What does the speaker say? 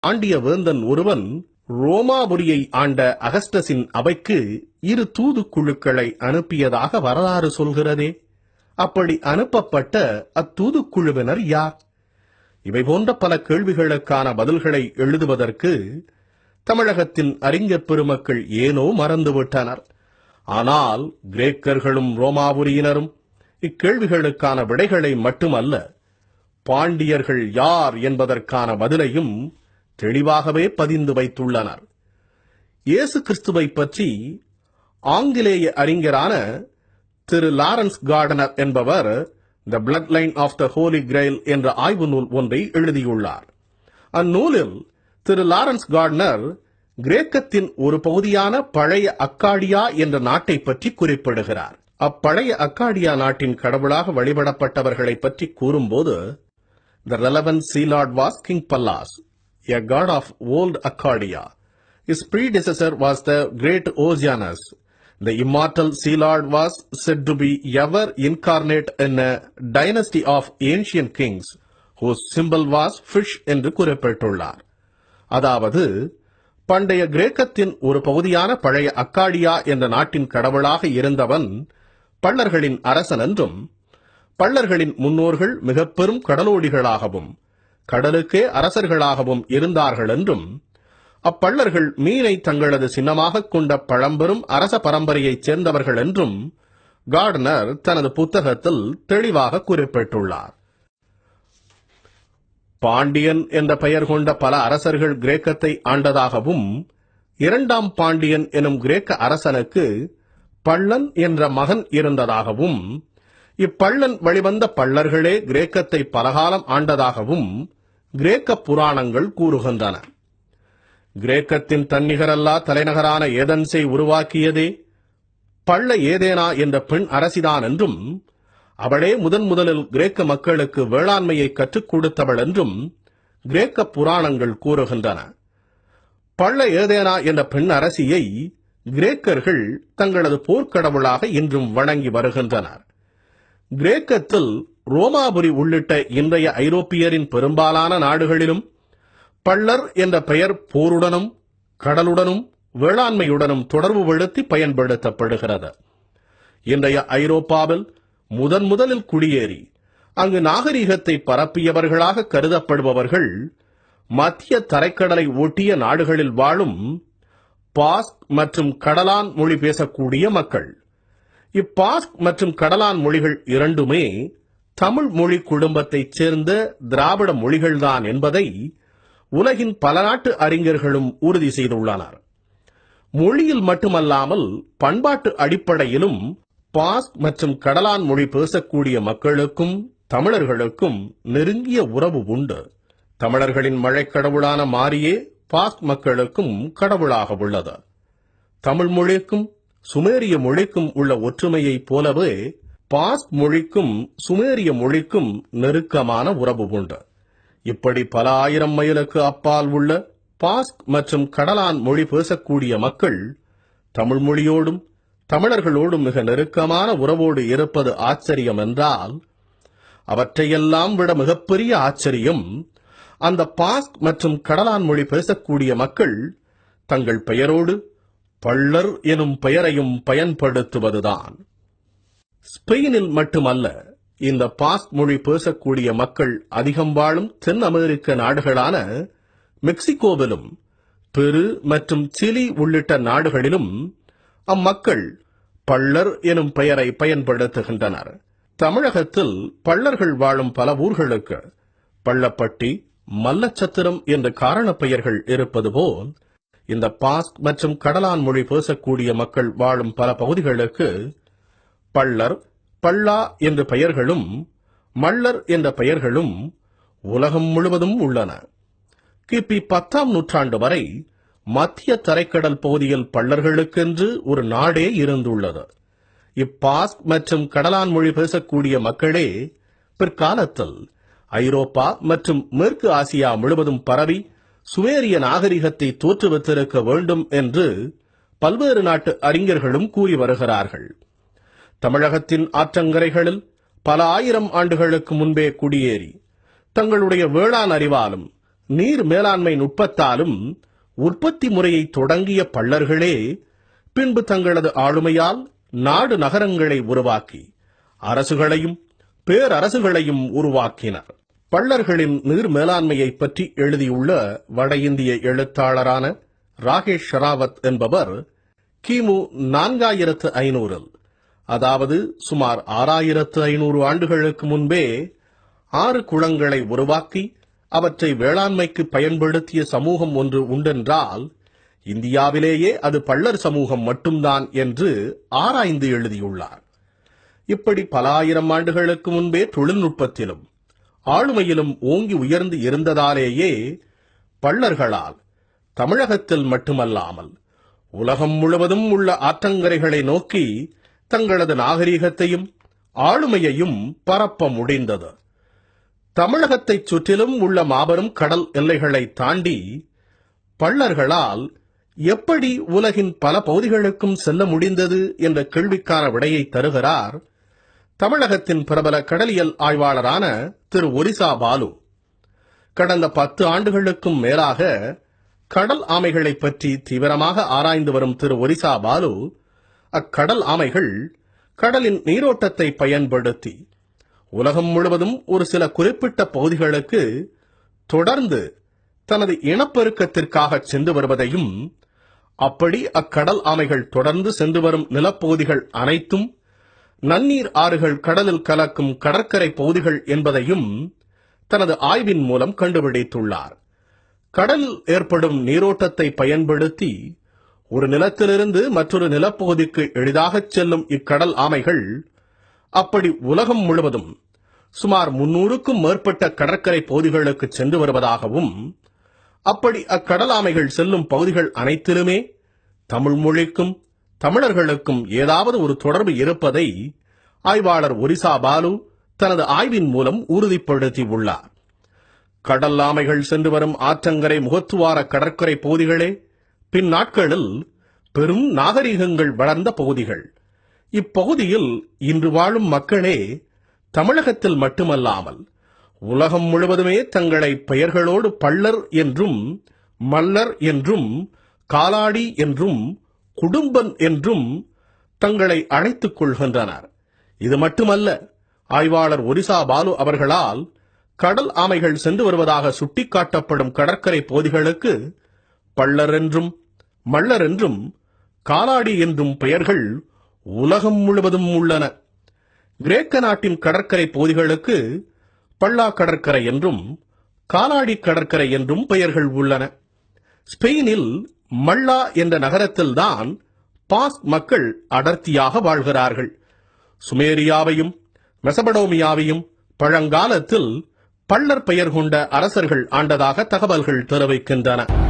ஆண்டிய வேந்தன் ஒருவன் ரோமாபுரியை ஆண்ட அகஸ்டஸின் அவைக்கு இரு தூதுக்குழுக்களை அனுப்பியதாக வரலாறு சொல்கிறதே. அப்படி அனுப்பப்பட்ட அத்தூதுக்குழுவினர் யார்? இவை போன்ற பல கேள்விகளுக்கான பதில்களை எழுதுவதற்கு தமிழகத்தின் அறிஞர் பெருமக்கள் ஏனோ மறந்துவிட்டனர். ஆனால் கிரேக்கர்களும் ரோமாபுரியினரும் இக்கேள்விகளுக்கான விடைகளை மட்டுமல்ல பாண்டியர்கள் யார் என்பதற்கான பதிலையும் தெளிவாகவே பதிந்து வைத்துள்ளனர். இயேசு கிறிஸ்துவை பற்றி ஆங்கிலேய அறிஞரான திரு லாரன்ஸ் கார்டனர் என்பவர் the blood line of the holy grail என்ற ஆய்வு நூல் ஒன்றை எழுதியுள்ளார். அந்நூலில் திரு லாரன்ஸ் கார்ட்னர் கிரேக்கத்தின் ஒரு பகுதியான பழைய அக்காடியா என்ற நாட்டை பற்றி குறிப்பிடுகிறார் அப்பழைய அக்காடியா நாட்டின் கடவுளாக வழிபடப்பட்டவர்களை பற்றி கூறும்போது the elven sea lord was king Pallas a god of old Akkadia is predecessor was the great Oceanus the immortal sea lord was said to be ever incarnate in dynasty of ancient kings whose symbol was fish என்று குறிப்பிட்டுள்ளார் அதாவது பண்டைய கிரேக்கத்தின் ஒரு பகுதியான பழைய Akkadia என்ற நாட்டின் கடவுளாக இருந்தவன் பள்ளர்களின் அரசன் என்றும் பள்ளர்களின் முன்னோர்கள் மிக பெரும் கடலோடிகளாகவும் கடலுக்கே அரசர்களாகவும் இருந்தார்கள் என்றும் அப்பள்ளர்கள் மீனை தங்களது சின்னமாகக் கொண்ட பழம்பெரும் அரச பரம்பரையைச் சேர்ந்தவர்கள் என்றும் கார்டனர் தனது புத்தகத்தில் தெளிவாக குறிப்பிட்டுள்ளார். பாண்டியன் என்ற பெயர் கொண்ட பல அரசர்கள் கிரேக்கத்தை ஆண்டதாகவும் இரண்டாம் பாண்டியன் எனும் கிரேக்க அரசனுக்கு பள்ளன் என்ற மகன் இருந்ததாகவும் இப்பள்ளன் வழிவந்த பள்ளர்களே கிரேக்கத்தை பலகாலம் ஆண்டதாகவும் கிரேக்க புராணங்கள் கூறுகின்றன. கிரேக்கத்தின் தன்னிகரல்லா தலைநகரான ஏதன்ஸை உருவாக்கியதே பள்ள ஏதேனா என்ற பெண் அரசிதான் என்றும் அவளே முதன் முதலில் கிரேக்க மக்களுக்கு வேளாண்மையை கற்றுக் கொடுத்தவள் என்றும் கிரேக்க புராணங்கள் கூறுகின்றன. பள்ள ஏதேனா என்ற பெண் அரசியை கிரேக்கர்கள் தங்களது போர்க்கடவுளாக இன்றும் வணங்கி வருகின்றனர். கிரேக்கத்தில் ரோமாபுரி உள்ளிட்ட இன்றைய ஐரோப்பியரின் பெரும்பாலான நாடுகளிலும் பள்ளர் என்ற பெயர் போருடனும் கடலுடனும் வேளாண்மையுடனும் தொடர்பு படுத்தி பயன்படுத்தப்படுகிறது. இன்றைய ஐரோப்பாவில் முதன் முதலில் குடியேறி அங்கு நாகரிகத்தை பரப்பியவர்களாக கருதப்படுபவர்கள் மத்திய தரைக்கடலை ஒட்டிய நாடுகளில் வாழும் பாஸ்க் மற்றும் கடலான் மொழி பேசக்கூடிய மக்கள். இப்பாஸ்க் மற்றும் கடலான் மொழிகள் இரண்டுமே தமிழ் மொழி குடும்பத்தைச் சேர்ந்த திராவிட மொழிகள்தான் என்பதை உலகின் பல நாட்டு அறிஞர்களும் உறுதி செய்துள்ளனர். மொழியில் மட்டுமல்லாமல் பண்பாட்டு அடிப்படையிலும் பாஸ்க் மற்றும் கடலான் மொழி பேசக்கூடிய மக்களுக்கும் தமிழர்களுக்கும் நெருங்கிய உறவு உண்டு. தமிழர்களின் மழைக்கடவுளான மாரியே பாஸ்க் மக்களுக்கும் கடவுளாக உள்ளது. தமிழ் மொழிக்கும் சுமேரிய மொழிக்கும் உள்ள ஒற்றுமையைப் போலவே பாஸ்க் மொழிக்கும் சுமேரிய மொழிக்கும் நெருக்கமான உறவு உண்டு. இப்படி பல ஆயிரம் மைலுக்கு அப்பால் உள்ள பாஸ்க் மற்றும் கடலான் மொழி பேசக்கூடிய மக்கள் தமிழ் மொழியோடும் தமிழர்களோடும் மிக நெருக்கமான உறவோடு இருப்பது ஆச்சரியம் என்றால் அவற்றையெல்லாம் விட மிகப்பெரிய ஆச்சரியம் அந்த பாஸ்க் மற்றும் கடலான் மொழி பேசக்கூடிய மக்கள் தங்கள் பெயரோடு பள்ளர் எனும் பெயரையும் பயன்படுத்துவதுதான். ஸ்பெயினில் மட்டுமல்ல இந்த பாஸ்க் மொழி பேசக்கூடிய மக்கள் அதிகம் வாழும் தென் அமெரிக்க நாடுகளான மெக்சிகோவிலும் பெரு மற்றும் சிலி உள்ளிட்ட நாடுகளிலும் அம்மக்கள் பள்ளர் எனும் பெயரை பயன்படுத்துகின்றனர். தமிழகத்தில் பள்ளர்கள் வாழும் பல ஊர்களுக்கு பள்ளப்பட்டி மல்லச்சத்திரம் என்ற காரண பெயர்கள் இருப்பது போல் இந்த பாஸ்க் மற்றும் கடலான் மொழி பேசக்கூடிய மக்கள் வாழும் பல பகுதிகளுக்கு பள்ளர் பள்ளா என்ற பெயர்களும் மள்ளர் என்ற பெயர்களும் உலகம் முழுவதும் உள்ளன. கிபி பத்தாம் நூற்றாண்டு வரை மத்திய தரைக்கடல் பகுதியில் பள்ளர்களுக்கென்று ஒரு நாடே இருந்துள்ளது. இப்பாஸ்க் மற்றும் கடலான் மொழி பேசக்கூடிய மக்களே பிற்காலத்தில் ஐரோப்பா மற்றும் மேற்கு ஆசியா முழுவதும் பரவி சுமேரிய நாகரிகத்தை தோற்றுவித்திருக்க வேண்டும் என்று பல்வேறு நாட்டு அறிஞர்களும் கூறி வருகிறார்கள். தமிழகத்தின் ஆற்றங்கரைகளில் பல ஆயிரம் ஆண்டுகளுக்கு முன்பே குடியேறி தங்களுடைய வேளாண் அறிவாலும் நீர் மேலாண்மை நுட்பத்தாலும் உற்பத்தி முறையை தொடங்கிய பள்ளர்களே பின்பு தங்களது ஆளுமையால் நாடு நகரங்களை உருவாக்கி அரசுகளையும் பேரரசுகளையும் உருவாக்கினர். பள்ளர்களின் நீர் மேலாண்மையை பற்றி எழுதியுள்ள வட இந்திய எழுத்தாளரான ராகேஷ் ஷராவத் என்பவர் கிமு நான்காயிரத்து ஐநூறில் அதாவது சுமார் ஆறாயிரத்து ஐநூறு ஆண்டுகளுக்கு முன்பே ஆறு குளங்களை உருவாக்கி அவற்றை வேளாண்மைக்கு பயன்படுத்திய சமூகம் ஒன்று உண்டென்றால் இந்தியாவிலேயே அது பள்ளர் சமூகம் மட்டும்தான் என்று ஆராய்ந்து எழுதியுள்ளார். இப்படி பல ஆயிரம் ஆண்டுகளுக்கு முன்பே தொழில்நுட்பத்திலும் ஆளுமையிலும் ஓங்கி உயர்ந்து இருந்ததாலேயே பள்ளர்களால் தமிழகத்தில் மட்டுமல்லாமல் உலகம் முழுவதும் உள்ள ஆற்றங்கரைகளை நோக்கி தங்களது நாகரிகத்தையும் ஆளுமையையும் பரப்ப முடிந்தது. தமிழகத்தைச் சுற்றிலும் உள்ள மாபெரும் கடல் எல்லைகளை தாண்டி பள்ளர்களால் எப்படி உலகின் பல பகுதிகளுக்கும் செல்ல முடிந்தது என்ற கேள்விக்கான விடையை தருகிறார் தமிழகத்தின் பிரபல கடலியல் ஆய்வாளரான திரு ஒரிசா பாலு. கடந்த பத்து ஆண்டுகளுக்கும் மேலாக கடல் ஆமைகளை பற்றி தீவிரமாக ஆராய்ந்து வரும் திரு ஒரிசா பாலு அக்கடல் ஆமைகள் கடலின் நீரோட்டத்தை பயன்படுத்தி உலகம் முழுவதும் ஒரு சில குறிப்பிட்ட பகுதிகளுக்கு தொடர்ந்து தனது இனப்பெருக்கத்திற்காக சென்று வருவதையும் அப்படி அக்கடல் ஆமைகள் தொடர்ந்து சென்று வரும் நிலப்பகுதிகள் அனைத்தும் நன்னீர் ஆறுகள் கடலில் கலக்கும் கடற்கரை பகுதிகள் என்பதையும் தனது ஆய்வின் மூலம் கண்டுபிடித்துள்ளார். கடலில் ஏற்படும் நீரோட்டத்தை பயன்படுத்தி ஒரு நிலத்திலிருந்து மற்றொரு நிலப்பகுதிக்கு எளிதாகச் செல்லும் இக்கடல் ஆமைகள் அப்படி உலகம் முழுவதும் சுமார் முன்னூறுக்கும் மேற்பட்ட கடற்கரை பகுதிகளுக்கு சென்று வருவதாகவும் அப்படி அக்கடல் ஆமைகள் செல்லும் பகுதிகள் அனைத்திலுமே தமிழ் மொழிக்கும் தமிழர்களுக்கும் ஏதாவது ஒரு தொடர்பு இருப்பதை ஆய்வாளர் ஒரிசா பாலு தனது ஆய்வின் மூலம் உறுதிப்படுத்தி உள்ளார். கடல் ஆமைகள் சென்று வரும் ஆற்றங்கரை முகத்துவார கடற்கரை பகுதிகளே பின் நாட்களில் பெரும் நாகரிகங்கள் வளர்ந்த பகுதிகள். இப்பகுதியில் இன்று வாழும் மக்களே தமிழகத்தில் மட்டுமல்லாமல் உலகம் முழுவதுமே தங்களை பெயர்களோடு பள்ளர் என்றும் மல்லர் என்றும் காலாடி என்றும் குடும்பன் என்றும் தங்களை அழைத்துக் கொள்கின்றனர். இது மட்டுமல்ல ஆய்வாளர் ஒரிசா பாலு அவர்களால் கடல் ஆமைகள் சென்று வருவதாக சுட்டிக்காட்டப்படும் கடற்கரை பகுதிகளுக்கு பள்ளர் என்றும் மல்லர் என்றும் காலாடி என்றும் பெயர்கள் உலகம் முழுவதும் உள்ளன. கிரேக்க நாட்டின் கடற்கரை பகுதிகளுக்கு பள்ளா கடற்கரை என்றும் காலாடி கடற்கரை என்றும் பெயர்கள் உள்ளன. ஸ்பெயினில் மல்லா என்ற நகரத்தில்தான் பாஸ்க் மக்கள் அடர்த்தியாக வாழ்கிறார்கள். சுமேரியாவையும் மெசபடோமியாவையும் பழங்காலத்தில் பள்ளர் பெயர் கொண்ட அரசர்கள் ஆண்டதாக தகவல்கள் தெரிவிக்கின்றன.